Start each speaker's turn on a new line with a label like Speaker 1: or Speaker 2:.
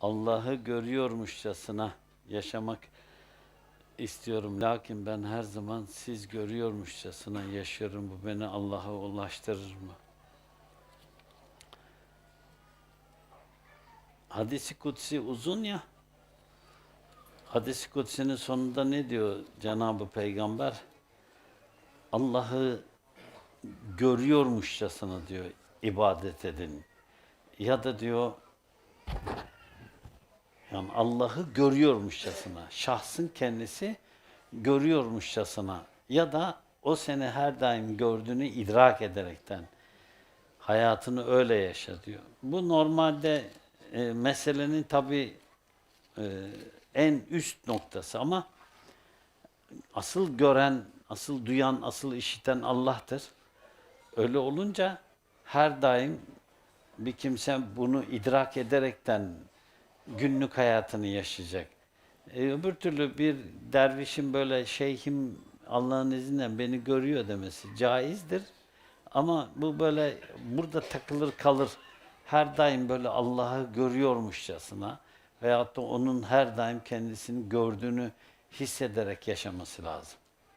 Speaker 1: Allah'ı görüyormuşçasına yaşamak istiyorum. Lakin ben her zaman siz görüyormuşçasına yaşıyorum. Bu beni Allah'a ulaştırır mı? Hadisi kutsi uzun ya. Hadis-i kutsinin sonunda ne diyor Cenab-ı Peygamber? Allah'ı görüyormuşçasına diyor ibadet edin. Ya da diyor yani Allah'ı görüyormuşçasına, şahsın kendisi görüyormuşçasına ya da o seni her daim gördüğünü idrak ederekten hayatını öyle yaşa diyor. Bu normalde e, meselenin tabi en üst noktası ama asıl gören, asıl duyan, asıl işiten Allah'tır. Öyle olunca her daim bir kimse bunu idrak ederekten günlük hayatını yaşayacak. E, öbür türlü bir dervişin böyle şeyhim Allah'ın izniyle beni görüyor demesi caizdir. Ama bu böyle burada takılır kalır. Her daim böyle Allah'ı görüyormuşçasına veyahut da onun her daim kendisini gördüğünü hissederek yaşaması lazım.